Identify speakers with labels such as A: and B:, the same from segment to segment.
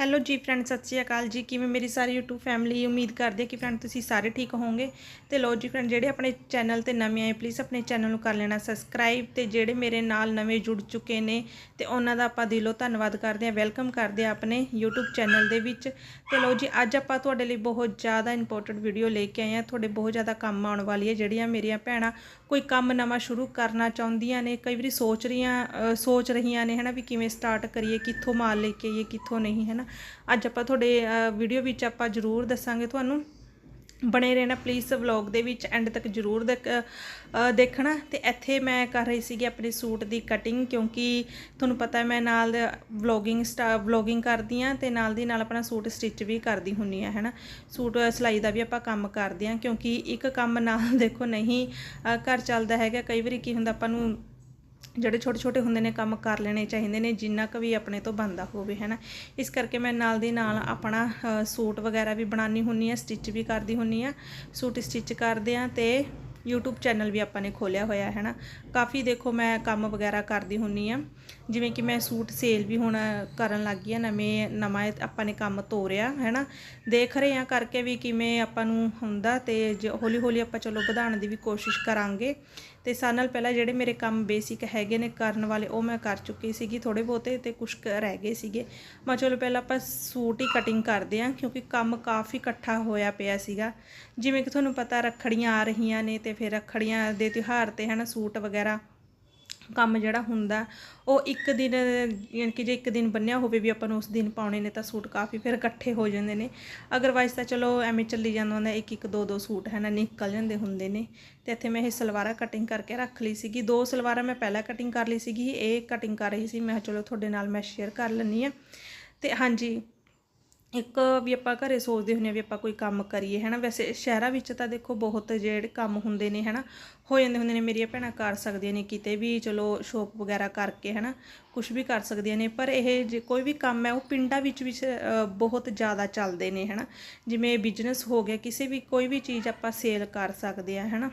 A: Hello ਜੀ friend ਸਤਿ ਸ਼੍ਰੀ ਅਕਾਲ ਜੀ। ਕਿਵੇਂ ਮੇਰੀ ਸਾਰੀ YouTube ਫੈਮਿਲੀ ਉਮੀਦ ਕਰਦੇ ਕਿ ਫਰੈਂਡ ਤੁਸੀਂ ਸਾਰੇ ਠੀਕ ਹੋਵੋਗੇ। ਤੇ ਲੋ ਜੀ ਫਰੈਂਡ ਜਿਹੜੇ ਆਪਣੇ ਚੈਨਲ ਤੇ ਨਵੇਂ ਆਏ ਪਲੀਜ਼ ਆਪਣੇ ਚੈਨਲ ਨੂੰ ਕਰ ਲੈਣਾ ਸਬਸਕ੍ਰਾਈਬ ਤੇ ਜਿਹੜੇ ਮੇਰੇ ਨਾਲ ਨਵੇਂ ਜੁੜ ਚੁੱਕੇ ਨੇ, ਤੇ ਉਹਨਾਂ ਦਾ ਆਪਾਂ ਦਿਲੋਂ ਧੰਨਵਾਦ ਕਰਦੇ ਹਾਂ ਵੈਲਕਮ ਕਰਦੇ ਹਾਂ ਆਪਣੇ YouTube ਚੈਨਲ ਦੇ ਵਿੱਚ। ਤੇ ਲੋ ਜੀ, ਅੱਜ ਆਪਾਂ ਤੁਹਾਡੇ ਲਈ ਬਹੁਤ ਜ਼ਿਆਦਾ ਇੰਪੋਰਟੈਂਟ ਵੀਡੀਓ ਲੈ ਕੇ ਆਏ ਹਾਂ। ਤੁਹਾਡੇ ਬਹੁਤ ਜ਼ਿਆਦਾ ਕੰਮ ਆਉਣ ਵਾਲੀ ਹੈ ਜਿਹੜੀਆਂ ਮੇਰੀਆਂ ਭੈਣਾਂ ਕੋਈ ਕੰਮ ਨਵਾਂ ਸ਼ੁਰੂ ਕਰਨਾ ਚਾਹੁੰਦੀਆਂ ਨੇ, ਕਈ ਵਾਰੀ ਸੋਚ ਰਹੀਆਂ ਸੋਚ ਰਹੀਆਂ ਨੇ, ਹਨਾ ਵੀ ਕਿਵੇਂ ਸਟਾਰਟ ਕਰੀਏ, ਕਿੱਥੋਂ ਮਾਲ ਲੈ ਕੇ ਆਈਏ, ਕਿੱਥੋਂ ਨਹੀਂ, ਹਨਾ। ਅੱਜ ਆਪਾਂ ਤੁਹਾਡੇ ਵੀਡੀਓ ਵਿੱਚ ਆਪਾਂ ਜ਼ਰੂਰ ਦੱਸਾਂਗੇ ਤੁਹਾਨੂੰ। ਬਣੇ ਰਹਿਣਾ ਪਲੀਜ਼ ਵਲੌਗ ਦੇ ਵਿੱਚ ਐਂਡ ਤੱਕ ਜ਼ਰੂਰ ਦੇਖ- ਦੇਖਣਾ। ਤੇ ਇੱਥੇ ਮੈਂ ਕਰ ਰਹੀ ਸੀਗੀ ਆਪਣੇ ਸੂਟ ਦੀ ਕਟਿੰਗ ਕਿਉਂਕਿ ਤੁਹਾਨੂੰ ਪਤਾ ਮੈਂ ਨਾਲ ਵਲੌਗਿੰਗ ਸਟਾ ਵਲੌਗਿੰਗ ਕਰਦੀ ਆ ਤੇ ਨਾਲ ਦੀ ਨਾਲ ਆਪਣਾ ਸੂਟ ਸਟਿਚ ਵੀ ਕਰਦੀ ਹੁੰਨੀ ਆ ਹੈਨਾ। ਸੂਟ ਸਿਲਾਈ ਦਾ ਵੀ ਆਪਾਂ ਕੰਮ ਕਰਦੇ ਆ ਕਿਉਂਕਿ ਇੱਕ ਕੰਮ ਨਾਲ ਦੇਖੋ ਨਹੀਂ ਘਰ ਚੱਲਦਾ ਹੈਗਾ। ਕਈ ਵਾਰੀ ਕੀ ਹੁੰਦਾ ਆਪਾਂ ਨੂੰ ਜਿਹੜੇ ਛੋਟੇ ਛੋਟੇ ਹੁੰਦੇ ਨੇ ਕੰਮ ਕਰ ਲੈਣੇ ਚਾਹੀਦੇ ਨੇ, ਜਿੰਨਾ ਕੁ ਵੀ ਆਪਣੇ ਤੋਂ ਬੰਦਾ ਹੋਵੇ ਹੈ ਨਾ ਇਸ ਕਰਕੇ ਮੈਂ ਨਾਲ ਦੀ ਨਾਲ ਆਪਣਾ ਸੂਟ ਵਗੈਰਾ ਵੀ ਬਣਾਉਣੀ ਹੁੰਨੀ ਆ ਸਟਿਚ ਵੀ ਕਰਦੀ ਹੁੰਨੀ ਆ ਸੂਟ ਸਟਿਚ ਕਰਦੇ ਆ ਤੇ YouTube ਚੈਨਲ ਵੀ ਆਪਾਂ ਨੇ ਖੋਲਿਆ ਹੋਇਆ ਹੈ ਨਾ ਕਾਫੀ ਦੇਖੋ ਮੈਂ ਕੰਮ ਵਗੈਰਾ ਕਰਦੀ ਹੁੰਨੀ ਆ। ਜਿਵੇਂ ਕਿ ਮੈਂ ਸੂਟ ਸੇਲ ਵੀ ਹੁਣ ਕਰਨ ਲੱਗ ਗਈ ਆ, ਨਵੇਂ, ਨਵਾਂ ਆਪਾਂ ਨੇ ਕੰਮ ਤੋਰਿਆ ਹੈ ਨਾ ਦੇਖ ਰਹੇ ਆ ਕਰਕੇ ਵੀ ਕਿਵੇਂ ਆਪਾਂ ਨੂੰ ਹੁੰਦਾ ਤੇ ਹੌਲੀ ਹੌਲੀ ਆਪਾਂ ਚਲੋ ਵਧਾਉਣ ਦੀ ਵੀ ਕੋਸ਼ਿਸ਼ ਕਰਾਂਗੇ। ਤੇ ਸਾਲ ਨਾਲ ਪਹਿਲਾਂ ਜਿਹੜੇ ਮੇਰੇ ਕੰਮ ਬੇਸਿਕ ਹੈਗੇ ਨੇ ਕਰਨ ਵਾਲੇ, ਉਹ ਮੈਂ ਕਰ ਚੁੱਕੀ ਸੀਗੀ ਥੋੜੇ ਬਹੁਤੇ ਤੇ ਕੁਝ ਰਹਿ ਗਏ ਸੀਗੇ। ਮੈਂ ਚਲੋ ਪਹਿਲਾਂ ਆਪਾਂ ਸੂਟ ਹੀ ਕਟਿੰਗ ਕਰਦੇ ਆਂ ਕਿਉਂਕਿ ਕੰਮ ਕਾਫੀ ਇਕੱਠਾ ਹੋਇਆ ਪਿਆ ਸੀਗਾ। ਜਿਵੇਂ ਕਿ ਤੁਹਾਨੂੰ ਪਤਾ ਰੱਖੜੀਆਂ ਆ ਰਹੀਆਂ ਨੇ ਤੇ ਫਿਰ ਰੱਖੜੀਆਂ ਦੇ ਤਿਉਹਾਰ ਤੇ ਹਨਾ ਸੂਟ ਵਗੈਰਾ ਕੰਮ ਜਿਹੜਾ ਹੁੰਦਾ, ਉਹ ਇੱਕ ਦਿਨ ਯਾਨੀ ਕਿ ਜੇ ਇੱਕ ਦਿਨ ਬੰਨਿਆ ਹੋਵੇ ਵੀ ਆਪਾਂ ਨੂੰ ਉਸ ਦਿਨ ਪਾਉਣੇ ਨੇ ਤਾਂ ਸੂਟ ਕਾਫੀ ਫਿਰ ਇਕੱਠੇ ਹੋ ਜਾਂਦੇ ਨੇ। ਅਦਰਵਾਈਜ਼ ਤਾਂ ਚਲੋ ਐਵੇਂ ਚੱਲੀ ਜਾਂਦਾ ਹੁੰਦਾ, ਇੱਕ ਇੱਕ ਦੋ ਦੋ ਸੂਟ ਹੈ ਨਾ ਨਿਕਲ ਜਾਂਦੇ ਹੁੰਦੇ ਨੇ। ਤੇ ਇੱਥੇ ਮੈਂ ਇਹ ਸਲਵਾਰਾਂ ਕਟਿੰਗ ਕਰਕੇ ਰੱਖ ਲਈ ਸੀਗੀ। ਦੋ ਸਲਵਾਰਾਂ ਮੈਂ ਪਹਿਲਾਂ ਕਟਿੰਗ ਕਰ ਲਈ ਸੀਗੀ, ਇਹ ਕਟਿੰਗ ਕਰ ਰਹੀ ਸੀ। ਮੈਂ ਚਲੋ ਤੁਹਾਡੇ ਨਾਲ ਮੈਂ ਸ਼ੇਅਰ ਕਰ ਲੈਂਦੀ ਆ ਤੇ ਹਾਂਜੀ ਇੱਕ ਵੀ ਆਪਾਂ ਘਰੇ ਸੋਚਦੇ ਹੁੰਦੇ ਆ ਵੀ ਆਪਾਂ ਕੋਈ ਕੰਮ ਕਰੀਏ ਹੈ ਨਾ ਵੈਸੇ ਸ਼ਹਿਰਾਂ ਵਿੱਚ ਤਾਂ ਦੇਖੋ ਬਹੁਤ ਜਿਹੜੇ ਕੰਮ ਹੁੰਦੇ ਨੇ ਹੈ ਨਾ ਹੋ ਜਾਂਦੇ ਹੁੰਦੇ ਨੇ, ਮੇਰੀਆਂ ਭੈਣਾਂ ਕਰ ਸਕਦੀਆਂ ਨੇ ਕਿਤੇ ਵੀ, ਚਲੋ ਸ਼ੋਪ ਵਗੈਰਾ ਕਰਕੇ ਹੈ ਨਾ ਕੁਝ ਵੀ ਕਰ ਸਕਦੀਆਂ ਨੇ, ਪਰ ਇਹ ਜੇ ਕੋਈ ਵੀ ਕੰਮ ਹੈ, ਉਹ ਪਿੰਡਾਂ ਵਿੱਚ ਵੀ ਬਹੁਤ ਜ਼ਿਆਦਾ ਚੱਲਦੇ ਨੇ ਹੈ ਨਾ ਜਿਵੇਂ ਬਿਜ਼ਨਸ ਹੋ ਗਿਆ, ਕਿਸੇ ਵੀ ਕੋਈ ਵੀ ਚੀਜ਼ ਆਪਾਂ ਸੇਲ ਕਰ ਸਕਦੇ ਆ ਹੈ ਨਾ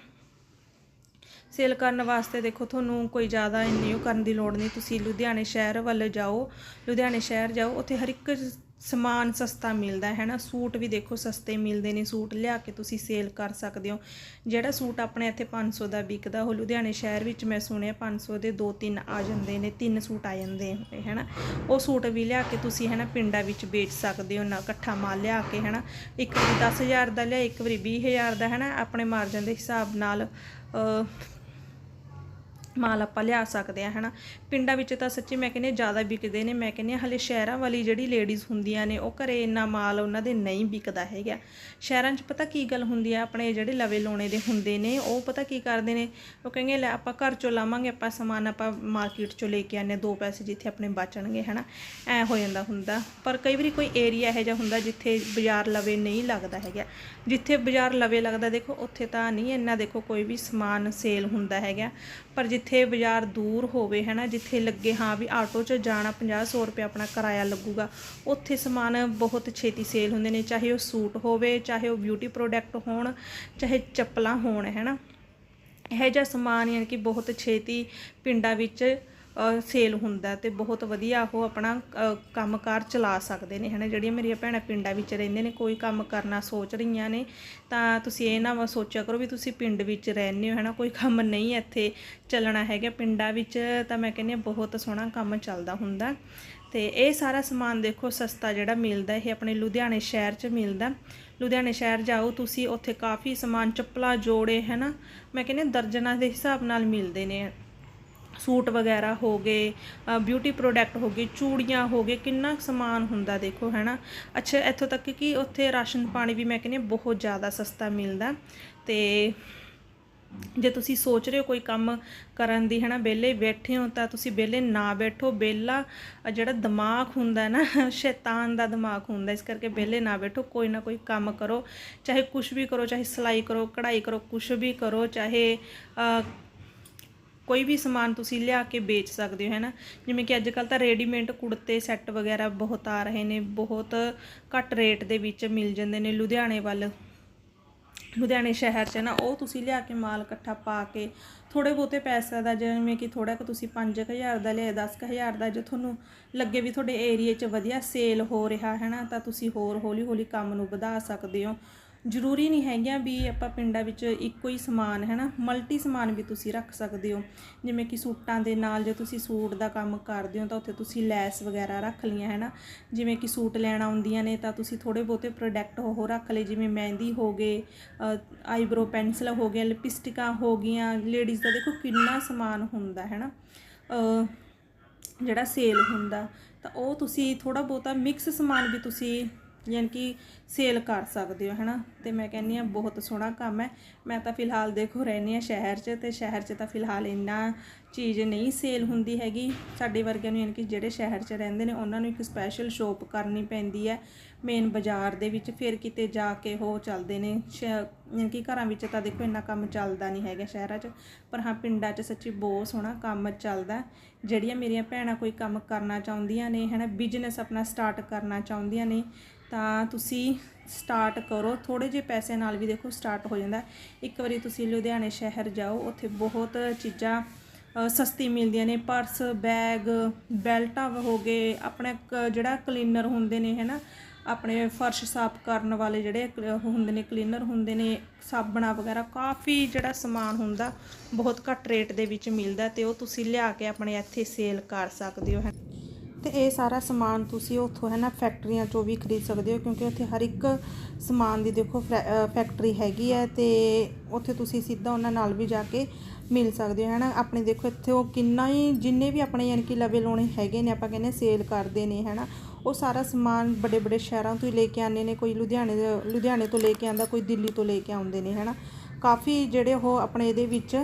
A: ਸੇਲ ਕਰਨ ਵਾਸਤੇ ਦੇਖੋ, ਤੁਹਾਨੂੰ ਕੋਈ ਜ਼ਿਆਦਾ ਇੰਨੀ ਉਹ ਕਰਨ ਦੀ ਲੋੜ ਨਹੀਂ। ਤੁਸੀਂ ਲੁਧਿਆਣੇ ਸ਼ਹਿਰ ਵੱਲ ਜਾਓ, ਲੁਧਿਆਣੇ ਸ਼ਹਿਰ ਜਾਓ, ਉੱਥੇ ਹਰ ਇੱਕ ਸਮਾਨ ਸਸਤਾ ਮਿਲਦਾ ਹੈ ਨਾ ਸੂਟ ਵੀ ਦੇਖੋ ਸਸਤੇ ਮਿਲਦੇ ਨੇ, ਸੂਟ ਲਿਆ ਕੇ ਤੁਸੀਂ ਸੇਲ ਕਰ ਸਕਦੇ ਹੋ। ਜਿਹੜਾ ਸੂਟ ਆਪਣੇ ਇੱਥੇ 500 ਦਾ ਵਿਕਦਾ, ਉਹ ਲੁਧਿਆਣੇ ਸ਼ਹਿਰ ਵਿੱਚ ਮੈਂ ਸੁਣਿਆ 500 ਦੇ ਦੋ ਤਿੰਨ ਆ ਜਾਂਦੇ ਨੇ, ਤਿੰਨ ਸੂਟ ਆ ਜਾਂਦੇ ਨੇ ਹੈ ਨਾ ਉਹ ਸੂਟ ਵੀ ਲਿਆ ਕੇ ਤੁਸੀਂ ਹੈ ਨਾ ਪਿੰਡਾਂ ਵਿੱਚ ਵੇਚ ਸਕਦੇ ਹੋ, ਨਾ ਇਕੱਠਾ ਮਾਲ ਲਿਆ ਕੇ ਹੈ ਨਾ ਇੱਕ ਵਾਰੀ 10000 ਦਾ ਲਿਆ, ਇੱਕ ਵਾਰੀ 20000 ਦਾ ਹੈ ਨਾ ਆਪਣੇ ਮਾਰਜਨ ਦੇ ਹਿਸਾਬ ਨਾਲ ਮਾਲ ਆਪਾਂ ਲਿਆ ਸਕਦੇ ਆ ਹਨਾ। ਪਿੰਡਾਂ ਵਿੱਚ ਤਾਂ ਸੱਚੀ ਮੈਂ ਕਹਿੰਦੀ ਜ਼ਿਆਦਾ ਵਿਕਦੇ ਨੇ। ਮੈਂ ਕਹਿੰਦੀ ਹਾਂ ਹਲੇ ਸ਼ਹਿਰਾਂ ਵਾਲੀ ਜਿਹੜੀ ਲੇਡੀਜ਼ ਹੁੰਦੀਆਂ ਨੇ, ਉਹ ਘਰੇ ਇੰਨਾ ਮਾਲ ਉਹਨਾਂ ਦੇ ਨਹੀਂ ਵਿਕਦਾ ਹੈਗਾ। ਸ਼ਹਿਰਾਂ 'ਚ ਪਤਾ ਕੀ ਗੱਲ ਹੁੰਦੀ ਆ, ਆਪਣੇ ਜਿਹੜੇ ਲਵੇ ਲੋਣੇ ਦੇ ਹੁੰਦੇ ਨੇ, ਉਹ ਪਤਾ ਕੀ ਕਰਦੇ ਨੇ? ਉਹ ਕਹਿੰਗੇ ਲੈ ਆਪਾਂ ਘਰ ਚੋਂ ਲਾਵਾਂਗੇ, ਆਪਾਂ ਸਮਾਨ ਆਪਾਂ ਮਾਰਕੀਟ ਚੋਂ ਲੈ ਕੇ ਆਨੇ ਦੋ ਪੈਸੇ ਜਿੱਥੇ ਆਪਣੇ ਬਚਣਗੇ, ਹਨਾ। ਐ ਹੋ ਜਾਂਦਾ ਹੁੰਦਾ। ਪਰ ਕਈ ਵਾਰੀ ਕੋਈ ਏਰੀਆ ਇਹੋ ਜਿਹਾ ਹੁੰਦਾ ਜਿੱਥੇ ਬਾਜ਼ਾਰ ਲਵੇ ਨਹੀਂ ਲੱਗਦਾ ਹੈਗਾ। ਜਿੱਥੇ ਬਾਜ਼ਾਰ ਲਵੇ ਲੱਗਦਾ, ਦੇਖੋ, ਉੱਥੇ ਤਾਂ ਨਹੀਂ, ਇੰਨਾ ਦੇਖੋ ਕੋਈ ਵੀ ਸਮਾਨ ਸੇਲ ਹੁੰਦਾ ਹੈਗਾ। ਪਰ ਜਿੱਥੇ ਬਾਜ਼ਾਰ ਦੂਰ ਹੋਵੇ ਹੈ ਨਾ ਜਿੱਥੇ ਲੱਗੇ, ਹਾਂ, ਵੀ ਆਟੋ 'ਚ ਜਾਣਾ 50 ਰੁਪਏ ਆਪਣਾ ਕਿਰਾਇਆ ਲੱਗੂਗਾ, ਉੱਥੇ ਸਮਾਨ ਬਹੁਤ ਛੇਤੀ ਸੇਲ ਹੁੰਦੇ ਨੇ, ਚਾਹੇ ਉਹ ਸੂਟ ਹੋਵੇ, ਚਾਹੇ ਉਹ ਬਿਊਟੀ ਪ੍ਰੋਡਕਟ ਹੋਣ, ਚਾਹੇ ਚੱਪਲਾਂ ਹੋਣ ਹੈ ਨਾ ਇਹੋ ਜਿਹਾ ਸਮਾਨ ਯਾਨੀ ਕਿ ਬਹੁਤ ਛੇਤੀ ਪਿੰਡਾਂ ਵਿੱਚ ਸੇਲ ਹੁੰਦਾ ਤੇ ਬਹੁਤ ਵਧੀਆ ਉਹ ਆਪਣਾ ਅ, ਕੰਮਕਾਰ ਚਲਾ ਸਕਦੇ ਨੇ ਹਨਾ? ਜਿਹੜੀਆਂ ਮੇਰੀਆਂ ਭੈਣਾਂ ਪਿੰਡਾਂ ਵਿੱਚ ਰਹਿੰਦੇ ਨੇ ਕੋਈ ਕੰਮ ਕਰਨਾ ਸੋਚ ਰਹੀਆਂ ਨੇ ਤਾਂ ਤੁਸੀਂ ਇਹ ਨਾ ਸੋਚਿਆ ਕਰੋ ਵੀ ਤੁਸੀਂ ਪਿੰਡ ਵਿੱਚ ਰਹਿੰਦੇ ਹੋ ਹਨਾ? ਕੋਈ ਕੰਮ ਨਹੀਂ ਇੱਥੇ ਚੱਲਣਾ ਹੈਗਾ ਪਿੰਡਾਂ ਵਿੱਚ ਤਾਂ ਮੈਂ ਕਹਿੰਦੀ ਬਹੁਤ ਸੋਹਣਾ ਕੰਮ ਚੱਲਦਾ ਹੁੰਦਾ। ਤੇ ਇਹ ਸਾਰਾ ਸਮਾਨ ਦੇਖੋ ਸਸਤਾ ਜਿਹੜਾ ਮਿਲਦਾ ਇਹ ਆਪਣੇ ਲੁਧਿਆਣੇ ਸ਼ਹਿਰ 'ਚ ਮਿਲਦਾ। ਲੁਧਿਆਣੇ ਸ਼ਹਿਰ ਜਾਓ ਤੁਸੀਂ ਉੱਥੇ ਕਾਫੀ ਸਮਾਨ ਚੱਪਲਾਂ ਜੋੜੇ ਹੈ ਨਾ ਮੈਂ ਕਹਿੰਦੀ ਹਾਂ ਦਰਜਨਾਂ ਦੇ ਹਿਸਾਬ ਨਾਲ ਮਿਲਦੇ ਨੇ। ਸੂਟ ਵਗੈਰਾ ਹੋ ਗਏ ਬਿਊਟੀ ਪ੍ਰੋਡਕਟ ਹੋ ਗਏ, ਚੂੜੀਆਂ ਹੋ ਗਏ, ਕਿੰਨਾ ਕੁ ਸਮਾਨ ਹੁੰਦਾ ਦੇਖੋ, ਹੈਨਾ? ਅੱਛਾ, ਇੱਥੋਂ ਤੱਕ ਕਿ ਉੱਥੇ ਰਾਸ਼ਨ ਪਾਣੀ ਵੀ ਮੈਂ ਕਹਿੰਦੀ ਹਾਂ ਬਹੁਤ ਜ਼ਿਆਦਾ ਸਸਤਾ ਮਿਲਦਾ। ਤੇ ਜੇ ਤੁਸੀਂ ਸੋਚ ਰਹੇ ਹੋ ਕੋਈ ਕੰਮ ਕਰਨ ਦੀ, ਹਨਾ, ਵਿਹਲੇ ਬੈਠੇ ਹੋ ਤਾਂ ਤੁਸੀਂ ਵਿਹਲੇ ਨਾ ਬੈਠੋ। ਵਿਹਲਾ ਜਿਹੜਾ ਦਿਮਾਗ ਹੁੰਦਾ ਨਾ, ਸ਼ੈਤਾਨ ਦਾ ਦਿਮਾਗ ਹੁੰਦਾ, ਇਸ ਕਰਕੇ ਵਿਹਲੇ ਨਾ ਬੈਠੋ, ਕੋਈ ਨਾ ਕੋਈ ਕੰਮ ਕਰੋ। ਚਾਹੇ ਕੁਝ ਵੀ ਕਰੋ, ਚਾਹੇ ਸਿਲਾਈ ਕਰੋ, ਕਢਾਈ ਕਰੋ ਕੁਝ ਵੀ ਕਰੋ, ਚਾਹੇ ਕੋਈ ਵੀ ਸਮਾਨ ਤੁਸੀਂ ਲਿਆ ਕੇ ਵੇਚ ਸਕਦੇ ਹੋ, ਹੈ ਨਾ? ਜਿਵੇਂ ਕਿ ਅੱਜ ਕੱਲ ਤਾਂ ਰੈਡੀਮੇਡ ਕੁੜਤੇ ਸੈੱਟ ਵਗੈਰਾ ਬਹੁਤ ਆ ਰਹੇ ਨੇ, ਬਹੁਤ ਘੱਟ ਰੇਟ ਦੇ ਵਿੱਚ ਮਿਲ ਜਾਂਦੇ ਨੇ ਲੁਧਿਆਣੇ ਵੱਲ। ਲੁਧਿਆਣੇ ਸ਼ਹਿਰ 'ਚ ਨਾ, ਉਹ ਤੁਸੀਂ ਲਿਆ ਕੇ ਮਾਲ ਇਕੱਠਾ ਪਾ ਕੇ ਥੋੜੇ ਬਹੁਤੇ ਪੈਸੇ ਦਾ, ਜਿਵੇਂ ਕਿ ਥੋੜਾ ਕਿ ਤੁਸੀਂ 5000 ਦਾ ਲਿਆ 10000 ਦਾ, ਜੇ ਤੁਹਾਨੂੰ ਲੱਗੇ ਵੀ ਤੁਹਾਡੇ ਏਰੀਏ 'ਚ ਵਧੀਆ ਸੇਲ ਹੋ ਰਿਹਾ, ਹੈ ਨਾ? ਤਾਂ ਤੁਸੀਂ ਹੋਰ ਹੌਲੀ ਹੌਲੀ ਕੰਮ ਨੂੰ ਵਧਾ ਸਕਦੇ ਹੋ। ਜ਼ਰੂਰੀ ਨਹੀਂ ਹੈਗੀਆਂ ਵੀ ਆਪਾਂ ਪਿੰਡਾਂ ਵਿੱਚ ਇੱਕੋ ਹੀ ਸਮਾਨ, ਹੈ ਨਾ? ਮਲਟੀ ਸਮਾਨ ਵੀ ਤੁਸੀਂ ਰੱਖ ਸਕਦੇ ਹੋ। ਜਿਵੇਂ ਕਿ ਸੂਟਾਂ ਦੇ ਨਾਲ ਜੇ ਤੁਸੀਂ ਸੂਟ ਦਾ ਕੰਮ ਕਰਦੇ ਹੋ ਤਾਂ ਉੱਥੇ ਤੁਸੀਂ ਲੈਸ ਵਗੈਰਾ ਰੱਖ ਲਈਆਂ, ਹੈ ਨਾ? ਜਿਵੇਂ ਕਿ ਸੂਟ ਲੈਣ ਆਉਂਦੀਆਂ ਨੇ ਤਾਂ ਤੁਸੀਂ ਥੋੜੇ ਬਹੁਤੇ ਪ੍ਰੋਡਕਟ ਉਹ ਰੱਖ ਲਏ, ਜਿਵੇਂ ਮਹਿੰਦੀ ਹੋ ਗਏ ਆਈਬ੍ਰੋ ਪੈਨਸਲ ਹੋ ਗਏ ਲਿਪਸਟਿਕਾਂ ਹੋ ਗਈਆਂ ਲੇਡੀਜ਼ ਦਾ ਦੇਖੋ ਕਿੰਨਾ ਸਮਾਨ ਹੁੰਦਾ, ਹੈ ਨਾ? ਜਿਹੜਾ ਸੇਲ ਹੁੰਦਾ ਤਾਂ ਉਹ ਤੁਸੀਂ ਥੋੜਾ ਬਹੁਤਾ ਮਿਕਸ ਸਮਾਨ ਵੀ ਤੁਸੀਂ ਯਾਨੀ ਕਿ ਸੇਲ ਕਰ ਸਕਦੇ ਹੋ, ਹੈਨਾ? ਤੇ ਮੈਂ ਕਹਿੰਨੀ ਆ ਬਹੁਤ ਸੋਹਣਾ ਕੰਮ ਹੈ। ਮੈਂ ਤਾਂ ਫਿਲਹਾਲ ਦੇਖੋ ਰਹਿੰਦੀ ਆ ਸ਼ਹਿਰ 'ਚ ਤੇ ਸ਼ਹਿਰ 'ਚ ਤਾਂ ਫਿਲਹਾਲ ਇੰਨਾ ਚੀਜ਼ ਨਹੀਂ ਸੇਲ ਹੁੰਦੀ ਹੈਗੀ। ਸਾਡੇ ਵਰਗਿਆਂ ਨੂੰ ਯਾਨੀ ਕਿ ਜਿਹੜੇ ਸ਼ਹਿਰ 'ਚ ਰਹਿੰਦੇ ਨੇ, ਉਹਨਾਂ ਨੂੰ ਇੱਕ ਸਪੈਸ਼ਲ ਸ਼ੋਪ ਕਰਨੀ ਪੈਂਦੀ ਹੈ। ਮੇਨ ਬਾਜ਼ਾਰ ਦੇ ਵਿੱਚ ਫਿਰ ਕਿਤੇ ਜਾ ਕੇ ਉਹ ਚੱਲਦੇ ਨੇ। ਸ਼ਹਿ- ਯਾਨੀ ਕਿ ਘਰਾਂ ਵਿੱਚ ਤਾਂ ਦੇਖੋ ਇੰਨਾ ਕੰਮ ਚੱਲਦਾ ਨਹੀਂ ਹੈਗਾ ਸ਼ਹਿਰਾਂ 'ਚ। ਪਰ ਹਾਂ, ਪਿੰਡਾਂ 'ਚ ਸੱਚੀ ਬਹੁਤ ਸੋਹਣਾ ਕੰਮ ਚੱਲਦਾ। ਜਿਹੜੀਆਂ ਮੇਰੀਆਂ ਭੈਣਾਂ ਕੋਈ ਕੰਮ ਕਰਨਾ ਚਾਹੁੰਦੀਆਂ ਨੇ ਹੈ ਨਾ ਬਿਜ਼ਨਸ ਆਪਣਾ ਸਟਾਰਟ ਕਰਨਾ ਚਾਹੁੰਦੀਆਂ ਨੇ, ਤਾਂ ਤੁਸੀਂ ਸਟਾਰਟ ਕਰੋ। ਥੋੜੇ ਜਿਹੇ ਪੈਸੇ ਨਾਲ ਵੀ ਦੇਖੋ ਸਟਾਰਟ ਹੋ ਜਾਂਦਾ। ਇੱਕ ਵਾਰੀ ਤੁਸੀਂ ਲੁਧਿਆਣੇ ਸ਼ਹਿਰ ਜਾਓ, ਉੱਥੇ ਬਹੁਤ ਚੀਜ਼ਾਂ ਸਸਤੀ ਮਿਲਦੀਆਂ ਨੇ, ਪਰਸ, ਬੈਗ, ਬੈਲਟਾਂ ਹੋ ਗਏ, ਆਪਣਾ ਕ- ਜਿਹੜਾ ਕਲੀਨਰ ਹੁੰਦੇ ਨੇ, ਹੈਨਾ, ਆਪਣੇ ਫਰਸ਼ ਸਾਫ਼ ਕਰਨ ਵਾਲੇ ਜਿਹੜੇ ਕ- ਹੁੰਦੇ ਨੇ, ਕਲੀਨਰ ਹੁੰਦੇ ਨੇ, ਸਾਬਣਾ ਵਗੈਰਾ, ਕਾਫੀ ਜਿਹੜਾ ਸਮਾਨ ਹੁੰਦਾ, ਬਹੁਤ ਘੱਟ ਰੇਟ ਦੇ ਵਿੱਚ ਮਿਲਦਾ ਤੇ ਉਹ ਤੁਸੀਂ ਲਿਆ ਕੇ ਆਪਣੇ ਇੱਥੇ ਸੇਲ ਕਰ ਸਕਦੇ ਹੋ ਹੈ ਤੇ ਇਹ ਸਾਰਾ ਸਮਾਨ ਤੁਸੀਂ ਉੱਥੋਂ ਹੈ ਨਾ ਫੈਕਟਰੀਆਂ ਚੋਂ ਵੀ ਖਰੀਦ ਸਕਦੇ ਹੋ, ਕਿਉਂਕਿ ਉੱਥੇ ਹਰ ਇੱਕ ਸਮਾਨ ਦੀ ਦੇਖੋ ਫੈ- ਫੈਕਟਰੀ ਹੈਗੀ ਹੈ ਤੇ ਉੱਥੇ ਤੁਸੀਂ ਸਿੱਧਾ ਉਹਨਾਂ ਨਾਲ ਵੀ ਜਾ ਕੇ ਮਿਲ ਸਕਦੇ ਹੋ ਹੈ ਨਾ ਆਪਣੇ ਦੇਖੋ, ਇੱਥੇ ਉਹ ਕਿੰਨਾ ਹੀ, ਜਿੰਨੇ ਵੀ ਆਪਣੇ ਯਾਨੀ ਕਿ ਲਵੇ ਲੋਣੇ ਹੈਗੇ ਨੇ, ਆਪਾਂ ਕਹਿੰਦੇ ਸੇਲ ਕਰਦੇ ਨੇ ਹੈ ਨਾ ਉਹ ਸਾਰਾ ਸਮਾਨ ਵੱਡੇ ਵੱਡੇ ਸ਼ਹਿਰਾਂ ਤੋਂ ਹੀ ਲੈ ਕੇ ਆਉਂਦੇ ਨੇ, ਕੋਈ ਲੁਧਿਆਣੇ ਲੁਧਿਆਣੇ ਤੋਂ ਲੈ ਕੇ ਆਉਂਦਾ, ਕੋਈ ਦਿੱਲੀ ਤੋਂ ਲੈ ਕੇ ਆਉਂਦੇ ਨੇ ਹੈ ਨਾ ਕਾਫੀ ਜਿਹੜੇ ਉਹ ਆਪਣੇ ਇਹਦੇ ਵਿੱਚ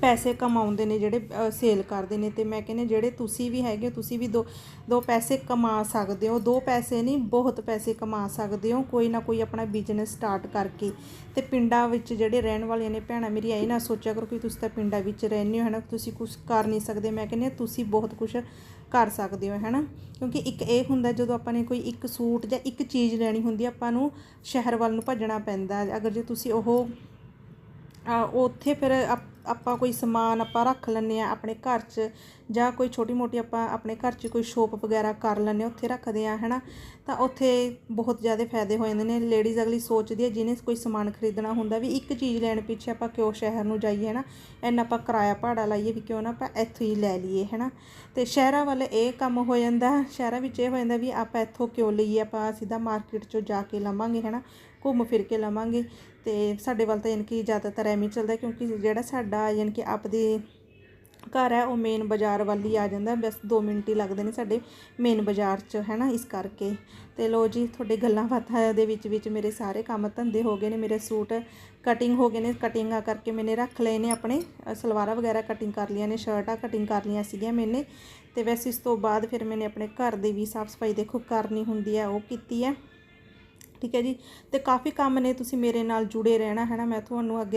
A: ਪੈਸੇ ਕਮਾਉਂਦੇ ਨੇ ਜਿਹੜੇ ਸੇਲ ਕਰਦੇ ਨੇ ਤੇ ਮੈਂ ਕਹਿੰਦੇ ਜਿਹੜੇ ਤੁਸੀਂ ਵੀ ਹੈਗੇ ਹੋ, ਤੁਸੀਂ ਵੀ ਦੋ ਦੋ ਪੈਸੇ ਕਮਾ ਸਕਦੇ ਹੋ ਦੋ ਪੈਸੇ ਨਹੀਂ ਬਹੁਤ ਪੈਸੇ ਕਮਾ ਸਕਦੇ ਹੋ ਕੋਈ ਨਾ ਕੋਈ ਆਪਣਾ ਬਿਜ਼ਨਸ ਸਟਾਰਟ ਕਰਕੇ। ਤੇ ਪਿੰਡਾਂ ਵਿੱਚ ਜਿਹੜੇ ਰਹਿਣ ਵਾਲੀਆਂ ਨੇ ਭੈਣਾਂ ਮੇਰੀ ਇਹ ਨਾ ਸੋਚਿਆ ਕਰੋ ਕਿ ਤੁਸੀਂ ਤਾਂ ਪਿੰਡਾਂ ਵਿੱਚ ਰਹਿੰਦੇ ਹੋ ਹਨਾ ਤੁਸੀਂ ਕੁਝ ਕਰ ਨਹੀਂ ਸਕਦੇ ਮੈਂ ਕਹਿੰਦੀ ਤੁਸੀਂ ਬਹੁਤ ਕੁਝ ਕਰ ਸਕਦੇ ਹੋ ਹੈਨਾ ਕਿਉਂਕਿ ਇੱਕ ਇਹ ਹੁੰਦਾ ਜਦੋਂ ਆਪਾਂ ਨੇ ਕੋਈ ਇੱਕ ਸੂਟ ਜਾਂ ਇੱਕ ਚੀਜ਼ ਲੈਣੀ ਹੁੰਦੀ ਆਪਾਂ ਨੂੰ ਸ਼ਹਿਰ ਵੱਲ ਨੂੰ ਭੱਜਣਾ ਪੈਂਦਾ। ਅਗਰ ਜੇ ਤੁਸੀਂ ਉਹ ਉੱਥੇ ਫਿਰ ਆਪਾਂ ਕੋਈ ਸਮਾਨ ਆਪਾਂ ਰੱਖ ਲੈਂਦੇ ਆ ਆਪਣੇ ਘਰ 'ਚ ਜਾਂ ਕੋਈ ਛੋਟੀ ਮੋਟੀ ਆਪਾਂ ਆਪਣੇ ਘਰ 'ਚ ਕੋਈ ਸ਼ੋਪ ਵਗੈਰਾ ਕਰ ਲੈਂਦੇ ਹਾਂ, ਉੱਥੇ ਰੱਖਦੇ ਆ ਹੈਨਾ? ਤਾਂ ਉੱਥੇ ਬਹੁਤ ਜ਼ਿਆਦਾ ਫਾਇਦੇ ਹੋ ਜਾਂਦੇ ਨੇ। ਲੇਡੀਜ਼ ਅਗਲੀ ਸੋਚਦੀ ਹੈ ਜਿਹਨੇ ਕੋਈ ਸਮਾਨ ਖਰੀਦਣਾ ਹੁੰਦਾ ਵੀ ਇੱਕ ਚੀਜ਼ ਲੈਣ ਪਿੱਛੇ ਆਪਾਂ ਕਿਉਂ ਸ਼ਹਿਰ ਨੂੰ ਜਾਈਏ ਨਾ ਇੰਨਾ ਆਪਾਂ ਕਿਰਾਇਆ ਭਾੜਾ ਲਾਈਏ ਵੀ ਕਿਉਂ ਨਾ ਆਪਾਂ ਇੱਥੋਂ ਹੀ ਲੈ ਲਈਏ, ਹੈਨਾ? ਤੇ ਸ਼ਹਿਰਾਂ ਵੱਲ ਇਹ ਕੰਮ ਹੋ ਜਾਂਦਾ, ਸ਼ਹਿਰਾਂ ਵਿੱਚ ਇਹ ਹੋ ਜਾਂਦਾ ਵੀ ਆਪਾਂ ਇੱਥੋਂ ਕਿਉਂ ਲਈਏ? ਆਪਾਂ ਸਿੱਧਾ ਮਾਰਕੀਟ 'ਚੋਂ ਜਾ ਕੇ ਲਵਾਂਗੇ, ਹੈਨਾ? ਘੁੰਮ ਫਿਰ ਕੇ ਲਵਾਂਗੇ। ਤੇ ਸਾਡੇ ਵੱਲ ਤਾਂ ਯਾਨੀ ਕਿ ਜ਼ਿਆਦਾਤਰ ਐਵੇਂ ਚੱਲਦਾ ਕਿਉਂਕਿ ਜਿਹੜਾ ਸਾਡਾ ਯਾਨੀ ਕਿ ਆਪਦੇ ਘਰ ਹੈ, ਉਹ ਮੇਨ ਬਾਜ਼ਾਰ ਵੱਲ ਹੀ ਆ ਜਾਂਦਾ। ਬਸ 2 ਮਿੰਟ ਹੀ ਲੱਗਦੇ ਨੇ ਸਾਡੇ ਮੇਨ ਬਾਜ਼ਾਰ 'ਚ ਹੈ ਨਾ ਇਸ ਕਰਕੇ। ਤੇ ਲੋ ਜੀ, ਤੁਹਾਡੇ ਗੱਲਾਂ ਬਾਤਾਂ ਦੇ ਵਿੱਚ ਵਿੱਚ ਮੇਰੇ ਸਾਰੇ ਕੰਮ ਧੰਦੇ ਹੋ ਗਏ ਨੇ। ਮੇਰੇ ਸੂਟ ਕਟਿੰਗ ਹੋ ਗਏ ਨੇ। ਕਟਿੰਗਾਂ ਕਰਕੇ ਮੈਨੇ ਰੱਖ ਲਏ ਨੇ ਆਪਣੇ। ਸਲਵਾਰਾਂ ਵਗੈਰਾ ਕਟਿੰਗ ਕਰ ਲਈਆਂ ਨੇ ਸ਼ਰਟਾਂ ਕਟਿੰਗ ਕਰ ਲਈਆਂ ਸੀਗੀਆਂ ਮੈਨੇ। ਤੇ ਵੈਸੇ ਇਸ ਤੋਂ ਬਾਅਦ ਫਿਰ ਮੈਨੇ ਆਪਣੇ ਘਰ ਦੀ ਵੀ ਸਾਫ਼ ਸਫ਼ਾਈ ਦੇਖੋ, ਕਰਨੀ ਹੁੰਦੀ ਹੈ, ਉਹ ਕੀਤੀ ਹੈ। ਠੀਕ ਹੈ ਜੀ। ਤੇ ਕਾਫੀ ਕੰਮ ਨੇ ਤੁਸੀਂ ਮੇਰੇ ਨਾਲ ਜੁੜੇ ਰਹਿਣਾ, ਹੈ ਨਾ? ਮੈਂ ਤੁਹਾਨੂੰ ਅੱਗੇ